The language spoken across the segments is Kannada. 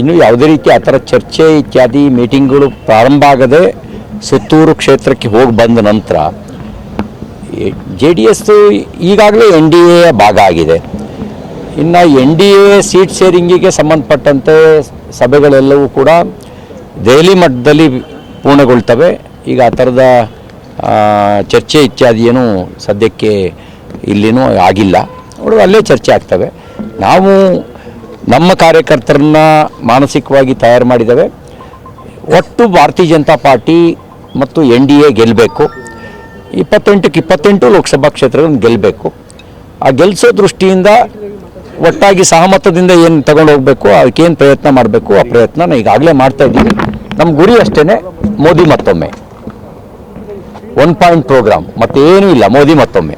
ಇನ್ನು ಯಾವುದೇ ರೀತಿ ಆ ಥರ ಚರ್ಚೆ ಇತ್ಯಾದಿ ಮೀಟಿಂಗ್ಗಳು ಪ್ರಾರಂಭ ಆಗದೆ ಸುತ್ತೂರು ಕ್ಷೇತ್ರಕ್ಕೆ ಹೋಗಿ ಬಂದ ನಂತರ ಜೆ ಡಿ ಎಸ್ ಈಗಾಗಲೇ ಎನ್ ಡಿ ಎ ಭಾಗ ಆಗಿದೆ. ಇನ್ನು ಎನ್ ಡಿ ಎ ಸೀಟ್ ಶೇರಿಂಗಿಗೆ ಸಂಬಂಧಪಟ್ಟಂತೆ ಸಭೆಗಳೆಲ್ಲವೂ ಕೂಡ ದೆಹಲಿ ಮಟ್ಟದಲ್ಲಿ ಪೂರ್ಣಗೊಳ್ತವೆ. ಈಗ ಆ ಥರದ ಚರ್ಚೆ ಇತ್ಯಾದಿ ಏನು ಸದ್ಯಕ್ಕೆ ಇಲ್ಲಿನೂ ಆಗಿಲ್ಲ. ಅವರು ಅಲ್ಲೇ ಚರ್ಚೆ ಆಗ್ತವೆ. ನಾವು ನಮ್ಮ ಕಾರ್ಯಕರ್ತರನ್ನ ಮಾನಸಿಕವಾಗಿ ತಯಾರು ಮಾಡಿದ್ದೇವೆ. ಒಟ್ಟು ಭಾರತೀಯ ಜನತಾ ಪಾರ್ಟಿ ಮತ್ತು ಎನ್ ಡಿ ಎ ಗೆಲ್ಲಬೇಕು ಇಪ್ಪತ್ತೆಂಟಕ್ಕೆ ಇಪ್ಪತ್ತೆಂಟು ಲೋಕಸಭಾ ಕ್ಷೇತ್ರಗಳನ್ನು ಗೆಲ್ಲಬೇಕು ಆ ಗೆಲ್ಲಿಸೋ ದೃಷ್ಟಿಯಿಂದ ಒಟ್ಟಾಗಿ ಸಹಮತದಿಂದ ಏನು ತಗೊಂಡು ಹೋಗಬೇಕು ಅದಕ್ಕೇನು ಪ್ರಯತ್ನ ಮಾಡಬೇಕು, ಆ ಪ್ರಯತ್ನ ಈಗಾಗಲೇ ಮಾಡ್ತಾ ಇದ್ದೀವಿ ನಮ್ಮ ಗುರಿ ಅಷ್ಟೇ ಮೋದಿ ಮತ್ತೊಮ್ಮೆ. ಒನ್ ಪಾಯಿಂಟ್ ಪ್ರೋಗ್ರಾಮ್, ಮತ್ತೇನೂ ಇಲ್ಲ, ಮೋದಿ ಮತ್ತೊಮ್ಮೆ.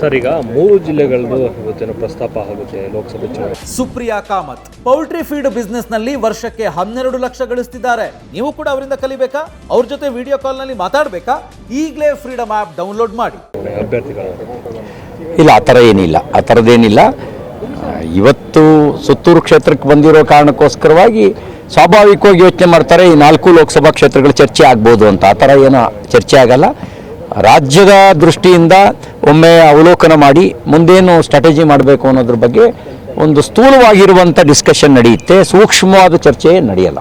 ಸರ್ ಈಗ ಮೂರು ಜಿಲ್ಲೆಗಳದ್ದು ಇವತ್ತಿನ ಪ್ರಸ್ತಾಪ ಆಗುತ್ತೆ ಲೋಕಸಭೆ ಚುನಾವಣೆ. ಸುಪ್ರಿಯಾ ಕಾಮತ್ ಪೌಲ್ಟ್ರಿ ಫೀಡ್ ಬಿಸ್ನೆಸ್ನಲ್ಲಿ ವರ್ಷಕ್ಕೆ ಹನ್ನೆರಡು ಲಕ್ಷ ಗಳಿಸ್ತಿದ್ದಾರೆ. ನೀವು ಕೂಡ ಅವರಿಂದ ಕಲಿಬೇಕಾ? ಅವ್ರ ಜೊತೆ ವಿಡಿಯೋ ಕಾಲ್ನಲ್ಲಿ ಮಾತಾಡಬೇಕಾ? ಈಗಲೇ ಫ್ರೀಡಮ್ ಆಪ್ ಡೌನ್ಲೋಡ್ ಮಾಡಿ. ಅಭ್ಯರ್ಥಿಗಳ. ಇಲ್ಲ ಆ ಥರ ಏನಿಲ್ಲ. ಆ ಥರದ್ದೇನಿಲ್ಲ ಆ, ಇವತ್ತು ಸುತ್ತೂರು ಕ್ಷೇತ್ರಕ್ಕೆ ಬಂದಿರೋ ಕಾರಣಕ್ಕೋಸ್ಕರವಾಗಿ ಸ್ವಾಭಾವಿಕವಾಗಿ ಯೋಚನೆ ಮಾಡ್ತಾರೆ ಈ ನಾಲ್ಕು ಲೋಕಸಭಾ ಕ್ಷೇತ್ರಗಳು ಚರ್ಚೆ ಆಗ್ಬೋದು ಅಂತ. ಆ ಥರ ಏನೋ ಚರ್ಚೆ ಆಗಲ್ಲ. ರಾಜ್ಯದ ದೃಷ್ಟಿಯಿಂದ ಒಮ್ಮೆ ಅವಲೋಕನ ಮಾಡಿ ಮುಂದೇನು ಸ್ಟ್ರಾಟಜಿ ಮಾಡಬೇಕು ಅನ್ನೋದ್ರ ಬಗ್ಗೆ ಒಂದು ಸ್ಥೂಲವಾಗಿರುವಂಥ ಡಿಸ್ಕಷನ್ ನಡೆಯುತ್ತೆ. ಸೂಕ್ಷ್ಮವಾದ ಚರ್ಚೆ ನಡೆಯಲ್ಲ.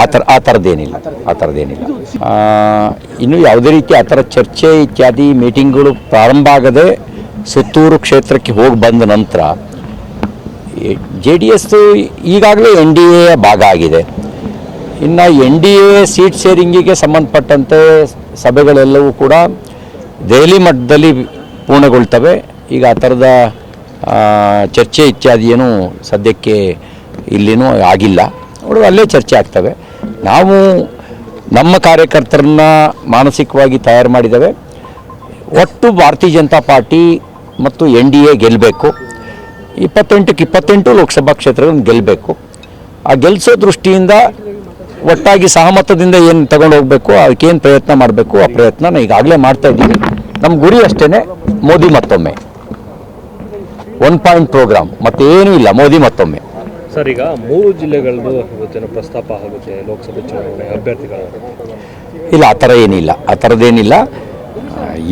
ಆ ಥರ ಆ ಥರದ್ದೇನಿಲ್ಲ. ಆ ಥರದ್ದೇನಿಲ್ಲ. ಇನ್ನು ಯಾವುದೇ ರೀತಿ ಆ ಥರ ಚರ್ಚೆ ಇತ್ಯಾದಿ ಮೀಟಿಂಗ್ಗಳು ಪ್ರಾರಂಭ ಆಗದೆ ಸುತ್ತೂರು ಕ್ಷೇತ್ರಕ್ಕೆ ಹೋಗಿ ಬಂದ ನಂತರ ಜೆ ಡಿ ಎಸ್ ಈಗಾಗಲೇ ಎನ್ ಡಿ ಎ ಭಾಗ ಆಗಿದೆ. ಇನ್ನು ಎನ್ ಡಿ ಎ ಸೀಟ್ ಶೇರಿಂಗಿಗೆ ಸಂಬಂಧಪಟ್ಟಂತೆ ಸಭೆಗಳೆಲ್ಲವೂ ಕೂಡ ದೆಹಲಿ ಮಟ್ಟದಲ್ಲಿ ಪೂರ್ಣಗೊಳ್ತವೆ. ಈಗ ಆ ಥರದ ಚರ್ಚೆ ಇತ್ಯಾದಿ ಏನು ಸದ್ಯಕ್ಕೆ ಇಲ್ಲಿನೂ ಆಗಿಲ್ಲ. ಅವರು ಅಲ್ಲೇ ಚರ್ಚೆ ಆಗ್ತವೆ. ನಾವು ನಮ್ಮ ಕಾರ್ಯಕರ್ತರನ್ನ ಮಾನಸಿಕವಾಗಿ ತಯಾರು ಮಾಡಿದ್ದೇವೆ. ಒಟ್ಟು ಭಾರತೀಯ ಜನತಾ ಪಾರ್ಟಿ ಮತ್ತು ಎನ್ ಡಿ ಎ ಗೆಲ್ಲಬೇಕು ಇಪ್ಪತ್ತೆಂಟಕ್ಕೆ ಇಪ್ಪತ್ತೆಂಟು ಲೋಕಸಭಾ ಕ್ಷೇತ್ರಗಳನ್ನು ಗೆಲ್ಲಬೇಕು ಆ ಗೆಲ್ಲಿಸೋ ದೃಷ್ಟಿಯಿಂದ ಒಟ್ಟಾಗಿ ಸಹಮತದಿಂದ ಏನು ತಗೊಂಡು ಹೋಗಬೇಕು ಅದಕ್ಕೇನು ಪ್ರಯತ್ನ ಮಾಡಬೇಕು ಆ ಪ್ರಯತ್ನ ಈಗಾಗಲೇ ಮಾಡ್ತಾ ಇದ್ದೀವಿ. ನಮ್ಮ ಗುರಿ ಅಷ್ಟೇ ಮೋದಿ ಮತ್ತೊಮ್ಮೆ. ಒನ್ ಪಾಯಿಂಟ್ ಪ್ರೋಗ್ರಾಮ್ ಮತ್ತೇನೂ ಇಲ್ಲ ಮೋದಿ ಮತ್ತೊಮ್ಮೆ. ಸರ್ ಈಗ ಮೂರು ಜಿಲ್ಲೆಗಳದ್ದು ಇವತ್ತಿನ ಪ್ರಸ್ತಾಪ ಆಗುತ್ತೆ ಲೋಕಸಭೆ ಚುನಾವಣೆ ಅಭ್ಯರ್ಥಿಗಳ ಇಲ್ಲ ಆ ಥರ ಏನಿಲ್ಲ ಆ ಥರದ್ದೇನಿಲ್ಲ.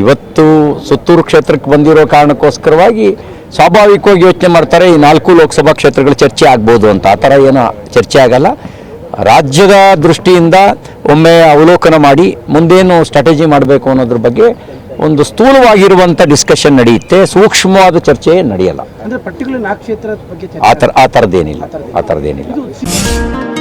ಇವತ್ತು ಸುತ್ತೂರು ಕ್ಷೇತ್ರಕ್ಕೆ ಬಂದಿರೋ ಕಾರಣಕ್ಕೋಸ್ಕರವಾಗಿ ಸ್ವಾಭಾವಿಕವಾಗಿ ಯೋಚನೆ ಮಾಡ್ತಾರೆ ಈ ನಾಲ್ಕು ಲೋಕಸಭಾ ಕ್ಷೇತ್ರಗಳು ಚರ್ಚೆ ಆಗ್ಬೋದು ಅಂತ. ಆ ಥರ ಏನೋ ಚರ್ಚೆ ಆಗಲ್ಲ. ರಾಜ್ಯದ ದೃಷ್ಟಿಯಿಂದ ಒಮ್ಮೆ ಅವಲೋಕನ ಮಾಡಿ ಮುಂದೇನು ಸ್ಟ್ರಾಟಜಿ ಮಾಡಬೇಕು ಅನ್ನೋದ್ರ ಬಗ್ಗೆ ಒಂದು ಸ್ಥೂಲವಾಗಿರುವಂಥ ಡಿಸ್ಕಷನ್ ನಡೆಯುತ್ತೆ. ಸೂಕ್ಷ್ಮವಾದ ಚರ್ಚೆ ನಡೆಯಲ್ಲ. ಆ ಥರ ಆ ಥರದ್ದೇನಿಲ್ಲ. ಆ ಥರದ್ದೇನಿಲ್ಲ.